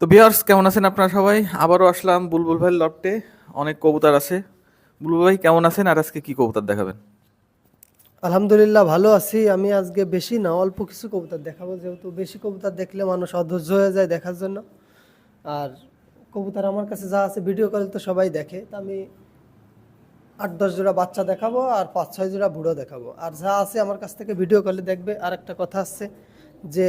তো বিয়ার্স কেমন আছেন আপনারা সবাই? আবারও আসলাম বুলবুল ভাইয়ের লফটে। অনেক কবুতর আছে। বুলবুল ভাই, কেমন আছেন আর আজকে কি কবুতর দেখাবেন? আলহামদুলিল্লাহ, ভালো আছি। আমি আজকে বেশি না, অল্প কিছু কবুতর দেখাবো। যেহেতু বেশি কবুতর দেখলে মানুষ অধৈর্য হয়ে যায় দেখার জন্য। আর কবুতর আমার কাছে যা আছে, ভিডিও কলে তো সবাই দেখে। তা আমি আট, দশ জোড়া বাচ্চা দেখাবো আর পাঁচ, ছয় জোড়া বুড়ো দেখাবো। আর যা আছে আমার কাছ থেকে ভিডিও কলে দেখবে। আর একটা কথা আছে যে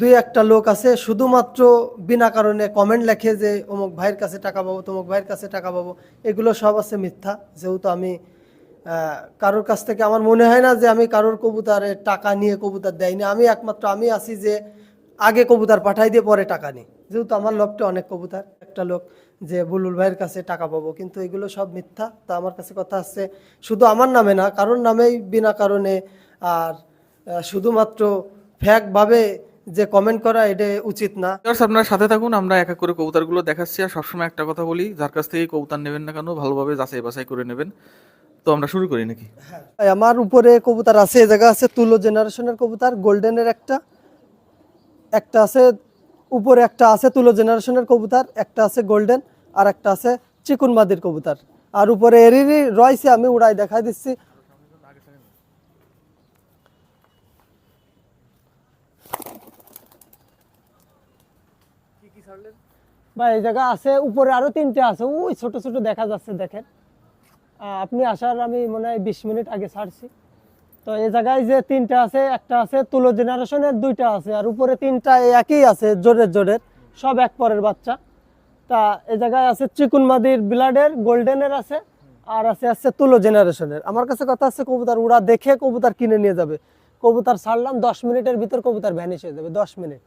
দুই একটা লোক আছে, শুধুমাত্র বিনা কারণে কমেন্ট লেখে যে, অমুক ভাইয়ের কাছে টাকা পাবো, তমুক ভাইয়ের কাছে টাকা পাবো, এগুলো সব আছে মিথ্যা। যেহেতু আমি কারোর কাছ থেকে আমার মনে হয় না যে আমি কারোর কবুতারে টাকা নিয়ে কবুতর দেয়নি। আমি একমাত্র আমি আছি যে, আগে কবুতর পাঠাই দিয়ে পরে টাকা নিই। যেহেতু আমার লবটে অনেক কবুতর, একটা লোক যে বুলুল ভাইয়ের কাছে টাকা পাবো, কিন্তু এগুলো সব মিথ্যা। তা আমার কাছে কথা আসছে শুধু আমার নামে না, কারোর নামেই বিনা কারণে আর শুধুমাত্র ফ্যাকভাবে যে কমেন্ট করা এটা উচিত না। আপনারা সাথে থাকুন আমরা এক এক করে কবুতরগুলো দেখাচ্ছি। আর সবসময় একটা কথা বলি যার কাছ থেকে কবুতর নেবেন না কেন ভালোভাবে যাচাই বাছাই করে নেবেন। তো আমরা শুরু করি নাকি? ভাই, আমার উপরে কবুতর আছে এ জায়গা আছে তুলো জেনারেশনের কবুতর গোল্ডেনের একটা। একটা আছে উপরে একটা আছে তুলো জেনারেশনের কবুতর একটা আছে গোল্ডেন আর একটা আছে চিকুন মাদির কবুতর। আর উপরে এরিরই রয়েছে আমি উড়াই দেখাই দিচ্ছি। ভাই, এই জায়গা আছে, উপরে আরও তিনটে আছে। ওই ছোট ছোট দেখা যাচ্ছে, দেখেন। আপনি আসার আমি মনে হয় বিশ মিনিট আগে ছাড়ছি। তো এই জায়গায় যে তিনটা আছে, একটা আছে, তুলো জেনারেশনের দুইটা আছে, আর উপরে তিনটা একই আছে, জোরের জোরের, সব এক পরের বাচ্চা। তা এই জায়গায় আছে চিকুন মাদির ব্লাডের গোল্ডেনের আছে, আর আছে আছে তুলো জেনারেশনের। আমার কাছে কথা আছে, কবুতর উড়া দেখে কবুতার কিনে নিয়ে যাবে। কবুতর ছাড়লাম, দশ মিনিটের ভিতর কবুতর ভ্যানিশ হয়ে যাবে, দশ মিনিট।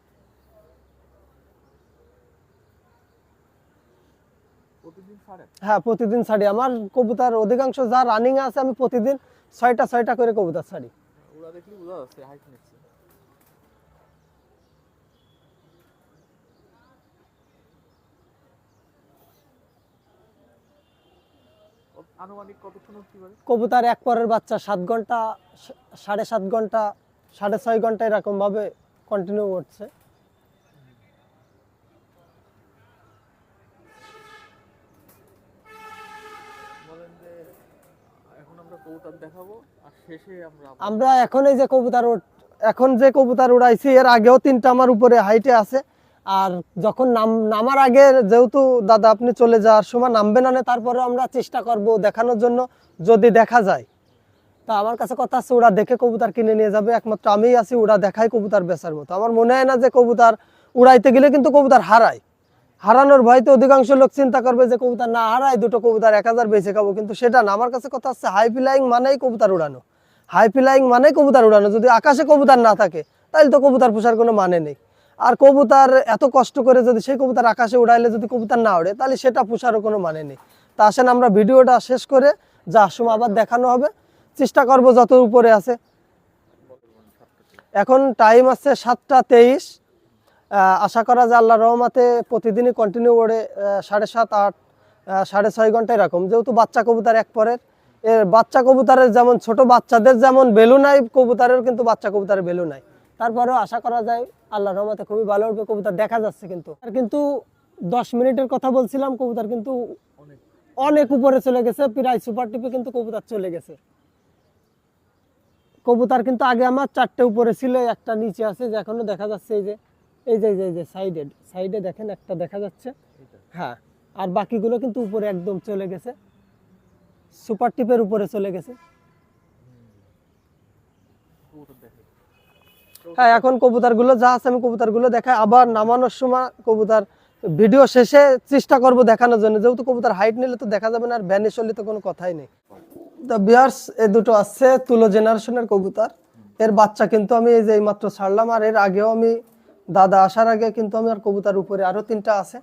হ্যাঁ প্রতিদিন ছাড়ি আমার কবুতর অধিকাংশ যা রানিং আছে আমি প্রতিদিন ছয়টা ছয়টা করে কবুতর ছাড়ি কবুতর এক পরের বাচ্চা সাত ঘণ্টা সাড়ে সাত ঘণ্টা সাড়ে ছয় ঘণ্টা এরকম ভাবে কন্টিনিউ করছে বলেন যে এখন আমরা কবুতর দেখাবো আর শেষে আমরা এখন এই যে কবুতর এখন যে কবুতর উড়াইছি, এর আগেও তিনটা আমার উপরে হাইটে আছে। আর যখন নাম নামার আগে যেহেতু দাদা আপনি চলে যাওয়ার সময় নামবেন না তারপরে আমরা চেষ্টা করব দেখানোর জন্য যদি দেখা যায়। তা আমার কাছে কথা আছে ওরা দেখে কবুতর কিনে নিয়ে যাবে। একমাত্র আমিই আছি ওরা দেখাই কবুতর বেচার মতো। আমার মনে হয় না যে কবুতর উড়াইতে গেলে কিন্তু কবুতর হারায়। হারানোর ভয়তে অধিকাংশ লোক চিন্তা করবে যে কবুতর না হারায়, দুটো কবুতর এক হাজার বেঁচে খাব। কিন্তু সেটা না। আমার কাছে কথা আছে হাই ফ্লাইং মানেই কবুতর উড়ানো। হাই ফ্লাইং মানে কবুতর উড়ানো। যদি আকাশে কবুতর না থাকে তাহলে তো কবুতর পোষার কোনো মানে নেই। আর কবুতর এত কষ্ট করে যদি সেই কবুতর আকাশে উড়াইলে যদি কবুতর না ওড়ে তাহলে সেটা পোষারও কোনো মানে নেই। তা আসেন আমরা ভিডিওটা শেষ করে, যা সময় আবার দেখানো হবে। চেষ্টা করব যত উপরে আছে। এখন টাইম আছে সাতটা তেইশ। আশা করা যায় আল্লাহ রহমাতে প্রতিদিনই কন্টিনিউ ওড়ে সাড়ে সাত, আট সাড়ে ছয় ঘণ্টা এরকম। যেহেতু বাচ্চা কবুতর এক পরের বাচ্চা কবুতরের যেমন ছোট বাচ্চাদের যেমন বেলু নাই কবুতরের কিন্তু বাচ্চা কবুতরের বেলু নাই। তারপরেও আশা করা যায় আল্লাহ রহমাতে খুবই ভালো উঠবে কবুতর দেখা যাচ্ছে কিন্তু। আর কিন্তু দশ মিনিটের কথা বলছিলাম কবুতর কিন্তু অনেক উপরে চলে গেছে প্রায় সুপার টিপে কিন্তু কবুতর চলে গেছে। কবুতর কিন্তু আগে আমার চারটে উপরে ছিল একটা নিচে আছে যে এখনও দেখা যাচ্ছে এই যে এই যে এই যে, সাইডে সাইডে দেখেন একটা দেখা যাচ্ছে। হ্যাঁ আর বাকিগুলো কিন্তু উপরে একদম চলে গেছে। সুপার টিপের উপরে চলে গেছে। হ্যাঁ এখন কবুতরগুলো যা আছে আমি কবুতরগুলো দেখাই। আবার নামানোর সময় কবুতর ভিডিও শেষে চেষ্টা করব দেখানোর জন্য। যেহেতু কবুতর হাইট নিলে তো দেখা যাবে না, আর ভ্যানিশ হলে তো কোনো কথাই নেই। দ্য বিয়ার্স এ দুটো আছে, তুলো জেনারেশনের কবুতর। এর বাচ্চা কিন্তু আমি এই যে এইমাত্র ছাড়লাম, আর এর আগেও আমি দাদা আসার আগে কিন্তু আমি আর কবুতর উপরে আরও তিনটা আছে।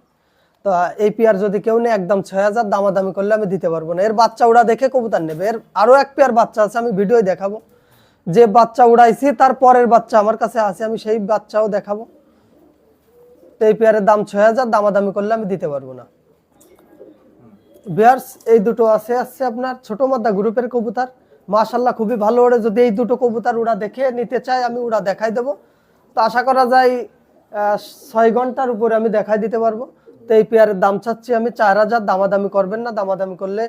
তো এই পেয়ার যদি কেউ নেই একদম ছয় হাজার দামাদামি করলে আমি দিতে পারব না। এর বাচ্চা উড়া দেখে কবুতর নেবে। এর আরও এক পেয়ার বাচ্চা আছে, আমি ভিডিও দেখাবো। যে বাচ্চা উড়াইছি, তার পরের বাচ্চা আমার কাছে আছে, আমি সেই বাচ্চাও দেখাবো। তো এই পেয়ারের দাম ছয় হাজার, দামাদামি করলে আমি দিতে পারব না। বিয়ার্স, এই দুটো আছে আছে আপনার ছোট মাদ্দা গ্রুপের কবুতর। মাশাল্লাহ খুবই ভালো ওড়ে। যদি এই দুটো কবুতর উড়া দেখে নিতে চায়, আমি উড়া দেখাই দেবো। তো আশা করা যায় ছয় ঘণ্টার উপরে আমি দেখাই দিতে পারব। তো এই পেয়ারের দাম চাচ্ছি আমি চার হাজার, দামাদামি করবেন না, দামাদামি করলে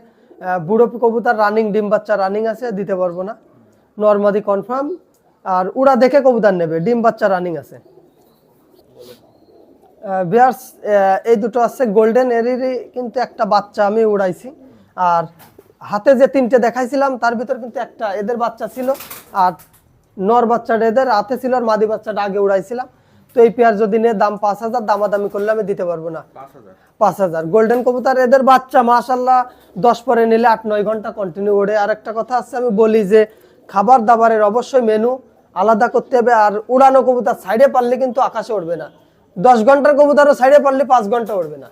বুড়ো কবুতর রানিং ডিম বাচ্চা রানিং আছে, দিতে পারব না। নর্মাদি কনফার্ম আর উড়া দেখে কবুতর নেবে, ডিম বাচ্চা রানিং আছে। বিয়ার্স এই দুটো আছে গোল্ডেন এরিরই কিন্তু একটা বাচ্চা আমি উড়াইছি। আর হাতে যে তিনটে দেখাইছিলাম, তার ভিতর কিন্তু একটা এদের বাচ্চা ছিল। আর নর বাচ্চাটা এদের, হাতে ছিল আর মাদি বাচ্চাটা আগে উড়াইছিলাম। তো এই পেয়ার যদি নিয়ে দাম পাঁচ হাজার দামাদামি করলে আমি দিতে পারব না। পাঁচ হাজার। গোল্ডেন কবুতর এদের বাচ্চা মাশাল্লাহ দশ পরে নিলে আট নয় ঘণ্টা কন্টিনিউ ওড়ে। আর একটা কথা আছে আমি বলি যে খাবার দাবারের অবশ্যই মেনু আলাদা করতে হবে আর উড়ানো কবুতর সাইডে পারলে কিন্তু আকাশে উঠবে না। দশ ঘণ্টার কবুতরও সাইডে পারলে পাঁচ ঘণ্টা উঠবে না।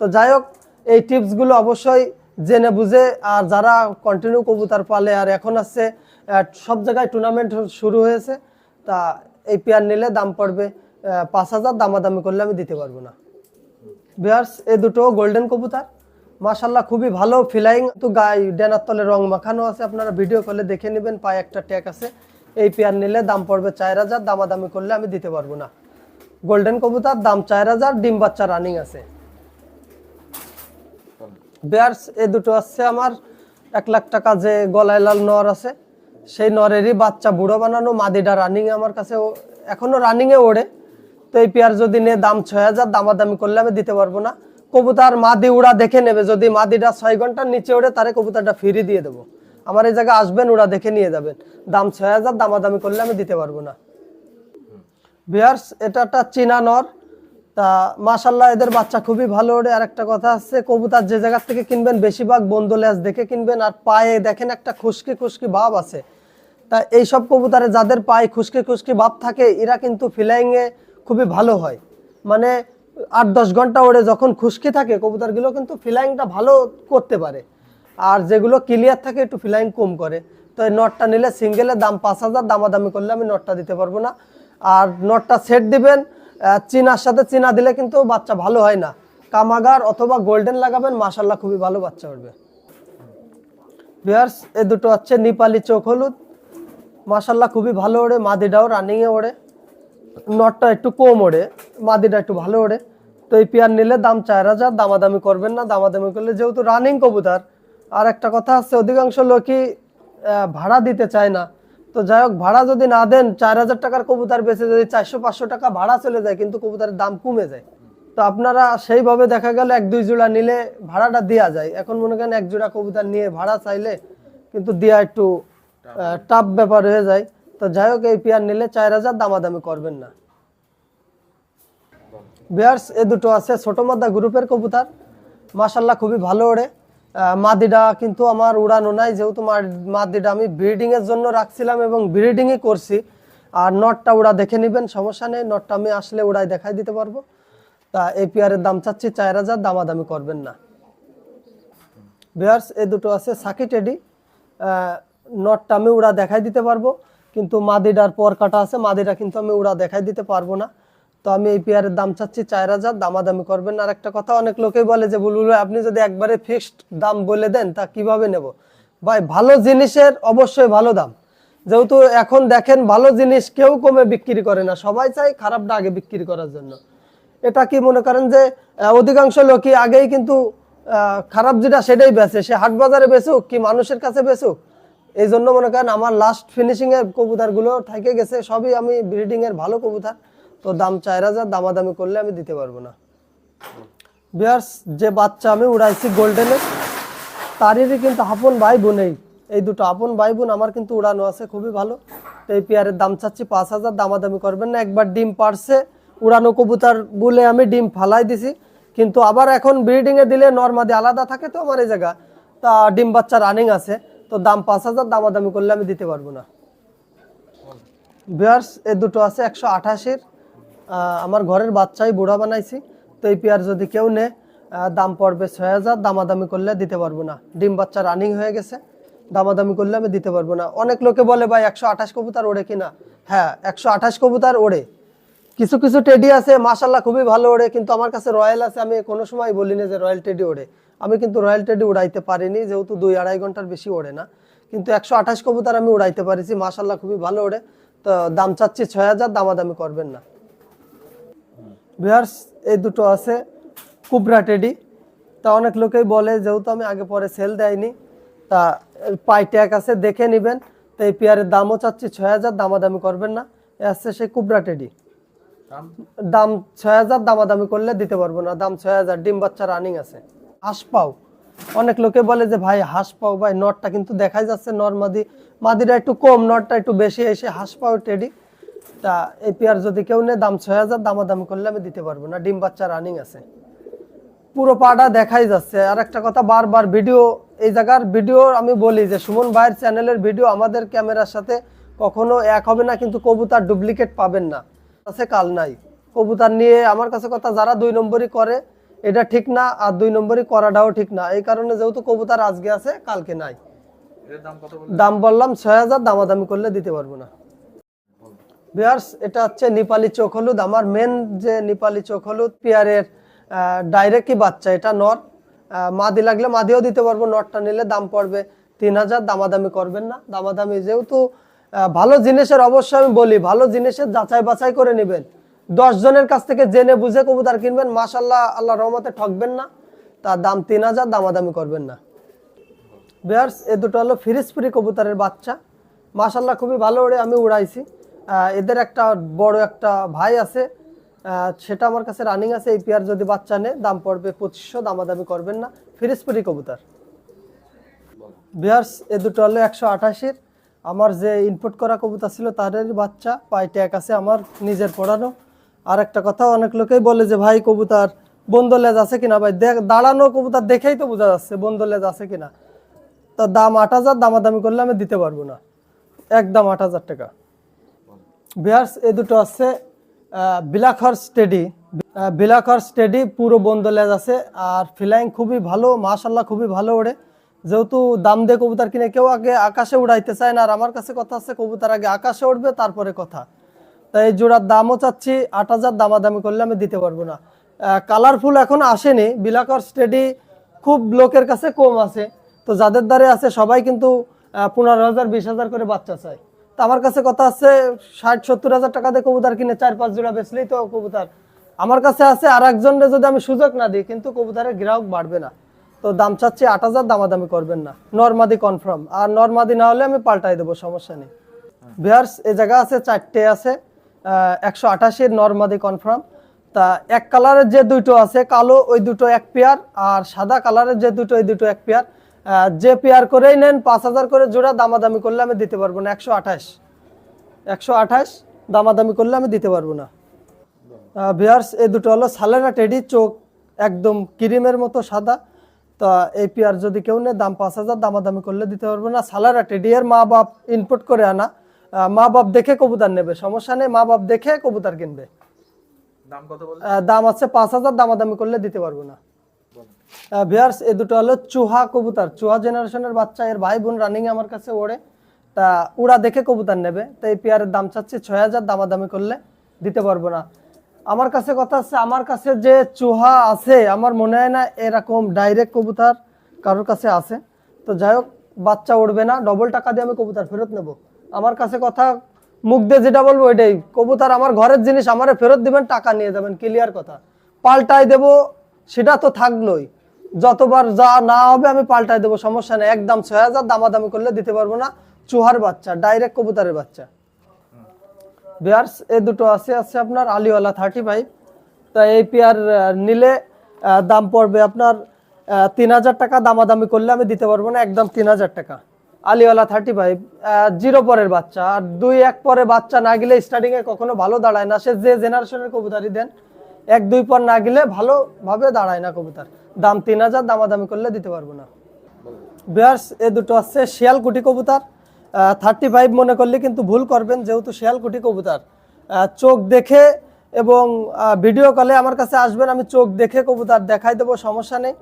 তো যাই হোক এই টিপসগুলো অবশ্যই জেনে বুঝে আর যারা কন্টিনিউ কবুতর পালে আর এখন আছে আহ, সব জায়গায় টুর্নামেন্ট শুরু হয়েছে তা এই পেয়ার নিলে দাম পড়বে। পাঁচ হাজার দামাদামি করলে আমি দিতে পারব না। বিয়ার্স এ দুটো গোল্ডেন কবুতার। মাশাল্লাহ খুবই ভালো ফিলাইং তো গায়ে ডেনার তলে রং মাখানো আছে, আপনারা ভিডিও কলে দেখে নেবেন, পায়ে একটা ট্যাগ আছে। এই পেয়ার নিলে দাম পড়বে চার হাজার, দামাদামি করলে আমি দিতে পারব না। গোল্ডেন কবুতার, দাম চার হাজার, ডিম বাচ্চা রানিং আছে। বেয়ার্স এ দুটো আছে আমার, এক লাখ টাকা যে গলায় লাল নর আছে, সেই নরেরই বাচ্চা, বুড়ো বানানো মাদিটা রানিং আমার কাছে ও- এখনও রানিং এ ওড়ে। তো এই পেয়ার যদি নিয়ে দাম ছয় হাজার, দামাদামি করলে আমি দিতে পারব না। কবুতার মাদি উড়া দেখে নেবে, যদি মাদিটা ছয় ঘণ্টার নিচে ওড়ে, তারে কবুতারটা ফিরি দিয়ে দেবো। আমার এই জায়গায় আসবেন, উড়া দেখে নিয়ে যাবেন। দাম ছয় হাজার, দামাদামি করলে আমি দিতে পারব না। বিয়ার্স এটা একটা চীনা নর। তা মাশাল্লাহ এদের বাচ্চা খুবই ভালো ওড়ে। আর একটা কথা আছে, কবুতার যে জায়গার থেকে কিনবেন, বেশিরভাগ বন্ধ লেজ দেখে কিনবেন, আর পায়ে দেখেন একটা খুশকি খুশকি ভাব আছে। তা এইসব কবুতারে যাদের পায়ে খুশকি খুশকি ভাব থাকে, এরা কিন্তু ফিলাইং এ খুবই ভালো হয়। মানে আট দশ ঘণ্টা ওড়ে যখন খুশকি থাকে, কবুতরগুলো কিন্তু ফিলাইংটা ভালো করতে পারে। আর যেগুলো ক্লিয়ার থাকে, একটু ফিলাইং কম করে। তো এই নটটা নিলে সিঙ্গেলের দাম পাঁচ হাজার, দামাদামি করলে আমি নটটা দিতে পারব না। আর নটটা সেট দিবেন চীনার সাথে চীনা দিলে কিন্তু বাচ্চা ভালো হয় না। কামাগার অথবা গোল্ডেন লাগাবেন মাশাল্লাহ খুবই ভালো বাচ্চা উঠবে। বিয়ার্স এ দুটো হচ্ছে নিপালি চোখ হলুদ। মাশাল্লাহ খুবই ভালো ওড়ে মাদিডাও রানিংয়ে ওড়ে। নটটা একটু কম ওড়ে, মাদিটা একটু ভালো ওড়ে। তো এই পেয়ার নিলে দাম চার হাজার, দামাদামি করবেন না, দামাদামি করলে যেহেতু রানিং কবুতার আর একটা কথা আছে, অধিকাংশ লোকই ভাড়া দিতে চায় না। তো যাই হোক, ভাড়া যদি না দেন, চার হাজার টাকার কবুতার বেচে যদি চারশো, পাঁচশো টাকা ভাড়া চলে যায়, কিন্তু কবুতারের দাম কমে যায়। তো আপনারা সেইভাবে দেখা গেল এক, দুই জোড়া নিলে ভাড়াটা দেওয়া যায়। এখন মনে করেন এক জোড়া কবুতর নিয়ে ভাড়া চাইলে কিন্তু দেওয়া একটু টাফ ব্যাপার হয়ে যায়। তো যাই হোক, এই পেয়ার নিলে চার হাজার দামাদামি করবেন না। বিয়ার্স, এ দুটো আছে, ছোট মাদা গ্রুপের কবুতর। মাশাল্লাহ খুবই ভালো ওড়ে। মাদিডা কিন্তু আমার উড়ানো নাই, যেহেতু মা- মাদিটা আমি ব্রিডিং এর জন্য রাখছিলাম এবং ব্রিডিংই করছি। আর নটটা উড়া দেখে নেবেন, সমস্যা নেই, নটটা আমি আসলে উড়াই দেখাই দিতে পারব। তা এই পেয়ারের দাম চাচ্ছি চার হাজার, দামাদামি করবেন না। বিয়ার্স, এ দুটো আছে সাকি টেডি। নটটা আমি উড়া দেখাই দিতে পারব। কিন্তু মাদিডার পর কাটা আছে মাদিটা কিন্তু আমি উড়া দেখাই দিতে পারব না। তো আমি এই পেয়ারের দাম চাচ্ছি চার হাজার দামাদামি করবেন। আর একটা কথা অনেক লোকেই বলে যে বুলবুল ভাই, আপনি যদি একবারে ফিক্সড দাম বলে দেন তা কীভাবে নেব? ভাই ভালো জিনিসের অবশ্যই ভালো দাম। যেহেতু এখন দেখেন ভালো জিনিস কেউ কমে বিক্রি করে না। সবাই চাই খারাপটা আগে বিক্রি করার জন্য। এটা কি মনে করেন যে অধিকাংশ লোকই আগেই কিন্তু খারাপ যেটা সেটাই বেচে। সে হাট বাজারে বেচুক কি মানুষের কাছে বেচুক? এই জন্য মনে করেন আমার লাস্ট ফিনিশিং এর কবুতরগুলো থেকে গেছে, সবই আমি ব্রিডিং এর ভালো কবুতর। তো দাম চার হাজার, দামাদামি করলে আমি দিতে পারব না। বিয়ার্স যে বাচ্চা আমি উড়াইছি গোল্ডেনের তারই কিন্তু আপন ভাই বোনেই এই। দুটো আপন ভাই বোন আমার কিন্তু উড়ানো আছে, খুবই ভালো। তো এই পেয়ারের দাম চাচ্ছি পাঁচ হাজার, দামাদামি করবেন না। একবার ডিম পারছে, উড়ানো কবুতর বলে আমি ডিম ফালাই দিছি। কিন্তু আবার এখন ব্রিডিং এ দিলে নর্মাদি আলাদা থাকে তো আমার এই জায়গা। তা ডিম বাচ্চা রানিং আছে। তো দাম পাঁচ হাজার, দামাদামি করলে আমি দিতে পারব না। বিয়ার্স এ দুটো আছে, একশো আঠাশির। আমার ঘরের বাচ্চাই বুড়া বানাইছি, তো এই পেয়ার যদি কেউ নে দাম পড়বে ছয় হাজার, দামাদামি করলে দিতে পারব না। ডিম বাচ্চা রানিং হয়ে গেছে, দামাদামি করলে আমি দিতে পারব না। অনেক লোকে বলে, ভাই, একশো আঠাশ কবুতার ওড়ে কিনা হ্যাঁ একশো আঠাশ কবুতার ওড়ে। কিছু কিছু টেডি আছে মাশাল্লাহ খুবই ভালো ওড়ে, কিন্তু আমার কাছে রয়্যাল আছে, আমি কোনো সময় বলি না যে রয়্যাল টেডি ওড়ে। আমি কিন্তু রয়্যাল টেডি উড়াইতে পারিনি যেহেতু দুই আড়াই ঘণ্টার বেশি ওড়ে না। কিন্তু একশো আঠাশ কবুতর আমি উড়াইতে পারিছি মাশাল্লাহ খুবই ভালো ওড়ে। তো দাম চাচ্ছি ছয় হাজার দামাদামি করবেন না। বিহার্স এই দুটো আছে কুবরা টেডি তা অনেক লোকেই বলে যেহেতু আমি আগে পরে সেল দেয়নি তা পাই ট্যাগ আছে দেখে নেবেন। তো এই পেয়ারের দামও চাচ্ছি ছয় হাজার দামাদামি করবেন না। এ আসছে সেই কুবরা টেডি দাম? ছয় হাজার দামাদামি করলে দিতে পারব না। দাম ছয় হাজার ডিম বাচ্চা রানিং আছে। হাঁস পাও। অনেক লোকে বলে যে, ভাই, হাঁস পাও, ভাই, নটটা কিন্তু দেখাই যাচ্ছে নর মাদি। মাদিটা একটু কম, নটটা একটু বেশি, এসে হাঁস পাও টেডি। তা এই পেয়ার যদি কেউ নেয়, দাম ছয় হাজার, দামাদামি করলে আমি দিতে পারব না। ডিম বাচ্চা রানিং আছে। পুরো পাটা দেখাই যাচ্ছে। আর একটা কথা, বারবার ভিডিও, এই জায়গার ভিডিও আমি বলি যে, সুমন ভাইয়ের চ্যানেলের ভিডিও আমাদের ক্যামেরার সাথে কখনো এক হবে না, কিন্তু কবুতার ডুপ্লিকেট পাবেন না। আছে কাল নাই। কবুতার নিয়ে আমার কাছে কথা, যারা দুই নম্বরই করে এটা ঠিক না আর দুই নম্বরই করাটাও ঠিক না। এই কারণে যেহেতু কবুতার আজকে আছে কালকে নাই। দাম বললাম ছয় হাজার দামাদামি করলে দিতে পারব না। বিয়ার্স এটা হচ্ছে নেপালি চোখ হলুদ। আমার মেন যে নেপালি চোখ হলুদ পেয়ারের ডাইরেক্টই বাচ্চা। এটা নর মাদি লাগলে মাদিও দিতে পারব। নটটা নিলে দাম পড়বে তিন হাজার দামাদামি করবেন না। দামাদামি যেহেতু ভালো জিনিসের অবশ্যই আমি বলি ভালো জিনিসের যাচাই বাছাই করে নেবেন। দশ জনের কাছ থেকে জেনে বুঝে কবুতর কিনবেন মাশাল্লাহ আল্লাহ রহমতে ঠকবেন না। তার দাম তিন হাজার, দামাদামি করবেন না। বেয়ার্স এ দুটো হলো ফিরিস ফ্রি কবুতরের বাচ্চা। মাশাল্লাহ খুবই ভালো ওড়ে, আমি উড়াইছি। এদের একটা বড় একটা ভাই আছে। সেটা আমার কাছে রানিং আছে, এই পেয়ার যদি বাচ্চা নেয়, দাম পড়বে পঁচিশশো, দামাদামি করবেন না। ফিরিস ফ্রি কবুতর। বিয়ার্স এ দুটো হলো একশো আঠাশির। আমার যে ইনপুট করা কবুতর ছিল, তাদেরই বাচ্চা। পাই ট্যাগ আছে আমার, নিজের পড়ানো। আর একটা কথা, অনেক লোকেই বলে যে, ভাই, কবুতার বন্ধ লেজ আছে কিনা? ভাই দাঁড়ানো কবুতার দেখেই তো বোঝা যাচ্ছে বন্ধ লেজ আছে কিনা। তো দাম আট হাজার, দামাদামি করলে আমি দিতে পারব না। একদম আট হাজার টাকা। বিহার্স, এ দুটো আছে বিলাখর স্টেডি। বিলাখর স্টেডি, পুরো বন্ধ লেজ আছে। আর ফিলাইং খুবই ভালো মাশাল্লাহ খুবই ভালো ওড়ে। যেহেতু দাম দিয়ে কবুতর কিনে কেউ আগে আকাশে উড়াইতে চায় না, আর আমার কাছে কথা আছে, কবুতর আগে আকাশে উঠবে তারপরে কথা। তাই এই জোড়ার দামও চাচ্ছি আট হাজার দামাদামি করলে আমি দিতে পারব না। কালারফুল এখন আসেনি বিলাকর স্টেডি খুব লোকের কাছে কম আছে। তো যাদের দ্বারে আছে সবাই কিন্তু পনেরো হাজার বিশ হাজার করে বাচ্চা চায়। তো আমার কাছে কথা আছে ষাট সত্তর হাজার টাকা দিয়ে কবুতর কিনে চার পাঁচ জোড়া বেচলেই তো কবুতর। আমার কাছে আছে আর একজনের যদি আমি সুযোগ না দিই কিন্তু কবুতরের গ্রাহক বাড়বে না। তো দাম চাচ্ছি আট হাজার দামাদামি করবেন না। নর্মাদি কনফার্ম আর নর্মাদি না হলে আমি পাল্টাই দেবো সমস্যা নেই। বিহার্স এই জায়গা আছে চারটে আছে। একশো আঠাশির নর্মাদি কনফার্ম তা এক কালারের যে দুটো আছে, কালো ওই দুটো এক পেয়ার আর সাদা কালারের যে দুটো, ওই দুটো এক পেয়ার যে পেয়ার করেই নেন, পাঁচ হাজার করে জোড়া দামাদামি করলে আমি দিতে পারব না। একশো আঠাশ। একশো আঠাশ দামাদামি করলে আমি দিতে পারব না। ভিয়ার্স এই দুটো হলো সালেরা টেডি চোখ, একদম ক্রিমের মতো সাদা। তা এই পেয়ার যদি কেউ নেয়, দাম পাঁচ হাজার, দামাদামি করলে দিতে পারব না। সালারা টেডি এর মা বাপ ইনপুট করে আনা। মা বাপ দেখে কবুতর নেবে। সমস্যা নেই মা বাপ দেখে কবুতর কিনবে। দাম কত দাম আছে পাঁচ হাজার দামাদামি করলে দিতে পারব না। ভিয়ার্স এই দুটো হলো চুহা কবুতর। চুহা জেনারেশনের বাচ্চা এর ভাই বোন রানিং আমার কাছে ওড়ে। তা উড়া দেখে কবুতর নেবে। তো এই পেয়ারের দাম চাচ্ছি ছয় হাজার দামাদামি করলে দিতে পারব না। আমার কাছে কথা আছে আমার কাছে যে চুহা আছে আমার মনে হয় না এরকম ডাইরেক্ট কবুতর কারোর কাছে আছে। তো যাই হোক বাচ্চা উড়বে না ডবল টাকা দিয়ে আমি কবুতর ফেরত নেব। আমার কাছে কথা, মুখ দিয়ে যেটা বলব ওইটাই। কবুতর আমার ঘরের জিনিস, আমারে ফেরত দিবেন, টাকা নিয়ে যাবেন ক্লিয়ার কথা। পাল্টাই দেব, সেটা তো থাকলোই। যতবার যা না হবে, আমি পাল্টাই দেবো, সমস্যা নেই। একদম ছয় হাজার দামাদামি করলে দিতে পারব না। চুহার বাচ্চা ডাইরেক্ট কবুতরের বাচ্চা। বিয়ার্স, এ দুটো আছে আছে আপনার আলিওয়ালা থার্টি ফাইভ তা এই পেয়ার নিলে দাম পড়বে আপনার তিন হাজার টাকা। দামাদামি করলে আমি দিতে পারব না, একদম তিন হাজার টাকা। আলিওয়ালা থার্টি ফাইভ জিরো পরের বাচ্চা। আর দুই, এক পরে বাচ্চা না গেলে স্টার্টিং এ কখনো ভালো দাঁড়ায় না। সে যে জেনারেশনের কবুতারই দেন। এক, দুই পর না গেলে ভালোভাবে দাঁড়ায় না কবুতার। দাম তিন হাজার, দামাদামি করলে দিতে পারব না। বিয়ার্স এ দুটো আছে শিয়ালকুটি কবুতার। থার্টি ফাইভ মনে করলে কিন্তু ভুল করবেন, যেহেতু শিয়ালকুটি কবুতর। চোখ দেখে এবং ভিডিও কলে আমার কাছে আসবেন, আমি চোখ দেখে কবুতার দেখাই দেবো, সমস্যা নেই।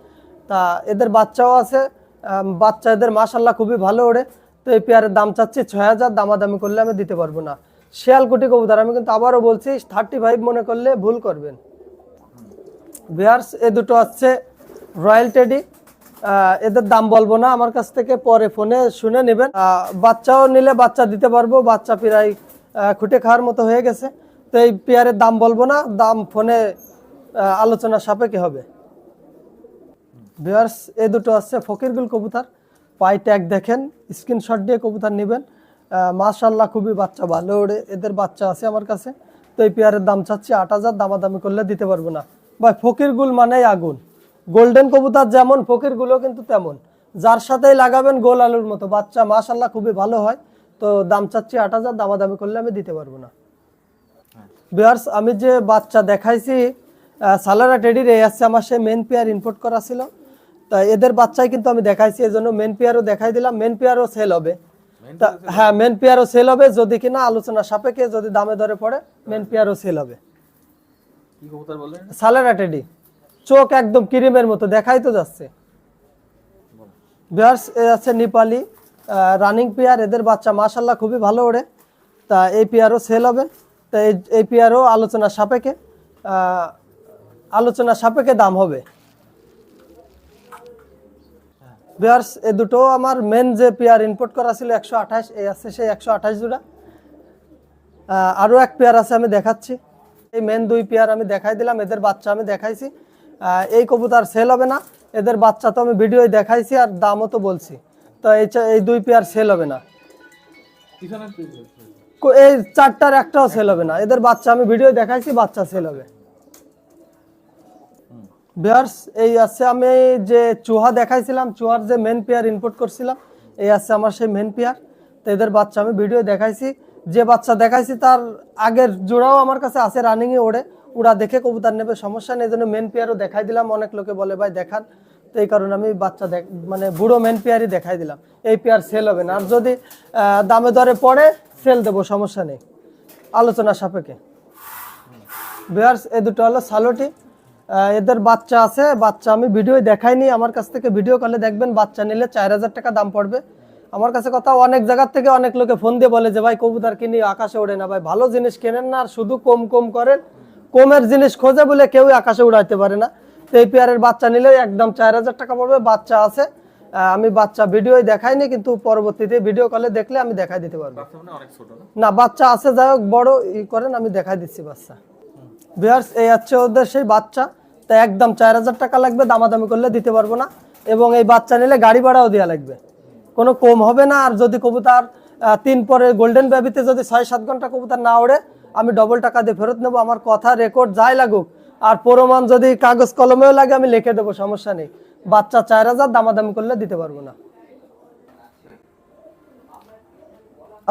তা, এদের বাচ্চাও আছে। আম, বাচ্চা এদের মাসাল্লাহ খুবই ভালো ওড়ে। তো এই পেয়ারের দাম চাচ্ছি ছয় হাজার দামাদামি করলে আমি দিতে পারব না। শিয়ালকুটি কবুতর আমি কিন্তু আবারও বলছি থার্টি ফাইভ মনে করলে ভুল করবেন। বিয়ার্স এ দুটো আছে রয়্যাল টেডি। এদের দাম বলব না আমার কাছ থেকে পরে ফোনে শুনে নেবেন। বাচ্চাও নিলে বাচ্চা দিতে পারব বাচ্চা প্রায় খুঁটে খাওয়ার মতো হয়ে গেছে। তো এই পেয়ারের দাম বলব না দাম ফোনে আলোচনা সাপেক্ষে হবে। ভিউয়ার্স, এই দুটো আছে ফকিরগুল কবুতর। পাই ট্যাগ দেখেন স্ক্রিনশট দিয়ে কবুতর নেবেন। মাশাল্লাহ খুবই বাচ্চা, ভালো ওড়ে এদের বাচ্চা আছে আমার কাছে। তো এই পেয়ারের দাম চাচ্ছি আট হাজার, দামাদামি করলে দিতে পারব না। ভাই ফকিরগুল মানেই আগুন। গোল্ডেন কবুতর যেমন ফকিরগুলো কিন্তু তেমন। যার সাথেই লাগাবেন গোল আলুর মতো। বাচ্চা মাশাল্লাহ খুবই ভালো হয়। তো দাম চাচ্ছি আট হাজার, দামাদামি করলে আমি দিতে পারব না। বিয়ার্স আমি যে বাচ্চা দেখাইছি সালারা টেডির, এই আসছে আমার সে মেন পেয়ার ইম্পোর্ট করা ছিল। তা এদের বাচ্চাই কিন্তু আমি দেখাইছি এই জন্য মেন পেয়ারও দেখাই দিলাম মেন পেয়ারও সেল হবে। তা হ্যাঁ মেন পেয়ারও সেল হবে যদি কিনা আলোচনা সাপেক্ষে যদি দামে ধরে পড়ে মেন পেয়ারও সেল হবে। সালারা টেডি চোখ একদম ক্রিমের মতো দেখাই তো যাচ্ছে। বিয়ার্স এ আছে নেপালি রানিং পেয়ার এদের বাচ্চা মাশাল্লাহ খুবই ভালো ওড়ে। তা এই পেয়ারও সেল হবে। তা এই পেয়ারও আলোচনা সাপেক্ষে আলোচনা সাপেক্ষে দাম হবে। বিয়ার্স এ দুটো আমার মেন যে পেয়ার ইনপুট করা ছিল একশো আঠাশ এই আছে সেই একশো আঠাশ জোড়া আরও এক পেয়ার আছে আমি দেখাচ্ছি। এই মেন দুই পেয়ার আমি দেখাই দিলাম এদের বাচ্চা আমি দেখাইছি। এই কবুতর সেল হবে না এদের বাচ্চা তো আমি ভিডিওয় দেখাইছি আর দামও তো বলছি। তো এই এই দুই পেয়ার সেল হবে না। এই চারটার একটাও সেল হবে না এদের বাচ্চা আমি ভিডিও দেখাইছি বাচ্চা সেল হবে। বিয়ার্স, এই আছে আমি যে চুহা দেখাইছিলাম, চুহার যে মেন পেয়ার ইনপুট করছিলাম, এই আছে আমার সেই মেন পেয়ার তো এদের বাচ্চা আমি ভিডিও দেখাইছি। যে বাচ্চা দেখাইছি তার আগের জোড়াও আমার কাছে আছে রানিংয়ে ওড়ে। ওরা দেখে কবুতর নেবে, সমস্যা নেই জন্য মেন পেয়ারও দেখাই দিলাম। অনেক লোকে বলে, ভাই, দেখান। তো এই কারণে আমি বাচ্চা দেখ মানে বুড়ো মেন পেয়ারই দেখাই দিলাম। এই পেয়ার সেল হবে না। আর যদি দামে দরে পড়ে সেল দেবো, সমস্যা নেই। আলোচনা সাপেক্ষে। বিয়ার্স, এই দুটো হলো সালোটি। এদের বাচ্চা আছে বাচ্চা আমি ভিডিও দেখাইনি আমার কাছ থেকে ভিডিও কলে দেখবেন বাচ্চা নিলে চার হাজার টাকা দাম পড়বে। আমার কাছে কথা অনেক জায়গার থেকে অনেক লোকে ফোন দিয়ে বলে যে ভাই কবুতর কিনি আকাশে ওড়ে না। ভাই ভালো জিনিস কেনেন না আর শুধু কম কম করেন। কমের জিনিস খোঁজে বলে কেউই আকাশে উড়াইতে পারে না। তো এই পেয়ারের বাচ্চা নিলে একদম চার হাজার টাকা পড়বে বাচ্চা আছে। আমি বাচ্চা ভিডিও দেখাইনি কিন্তু পরবর্তীতে ভিডিও কলে দেখলে আমি দেখাই দিতে পারব। মানে না বাচ্চা আছে যাই হোক বড় ই করেন আমি দেখাই দিচ্ছি বাচ্চা। বিয়ার্স এই হচ্ছে ওদের সেই বাচ্চা। তা একদম চার হাজার টাকা লাগবে, দামাদামি করলে দিতে পারব না। এবং এই বাচ্চা নিলে গাড়ি ভাড়াও দেওয়া লাগবে। কোনো কম হবে না, আর যদি কবুতর তিন পরে গোল্ডেন বেবিতে যদি ছয় সাত ঘণ্টা কবুতর না ওড়ে, আমি ডবল টাকা দিয়ে ফেরত নেব। আমার কথা রেকর্ড যাই লাগুক। আর প্রমাণ যদি কাগজ কলমেও লাগে, আমি লিখে দেবো, সমস্যা নেই। বাচ্চা চার হাজার, দামাদামি করলে দিতে পারব না।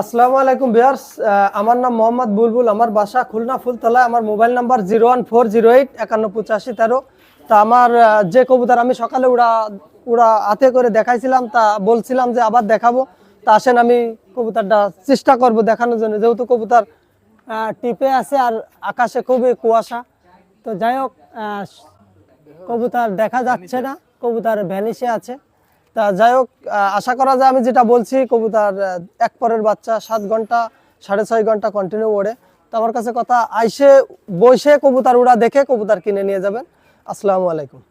আসসালামু আলাইকুম বিয়ার্স আমার নাম মোহাম্মদ বুলবুল, আমার বাসা খুলনা ফুলতলায়, আমার mobile number zero one four zero eight একান্ন পঁচাশি তেরো। তা আমার যে কবুতর আমি সকালে উড়া উড়া হাতে করে দেখাইছিলাম, তা বলছিলাম যে আবার দেখাবো। তা আসেন আমি কবুতরটা চেষ্টা করব দেখানোর জন্য। যেহেতু কবুতর টিপে আছে আর আকাশে খুবই কুয়াশা। তো যাই হোক কবুতর দেখা যাচ্ছে না, কবুতর ভ্যানিশে আছে। তা যাই হোক আশা করা যায় আমি যেটা বলছি, কবুতার এক পরের বাচ্চা, সাত ঘণ্টা, সাড়ে ছয় ঘণ্টা কন্টিনিউ ওড়ে। তো আমার কাছে কথা, আইসে, বসে কবুতার উড়া, দেখে কবুতার কিনে নিয়ে যাবেন। আসসালামু আলাইকুম।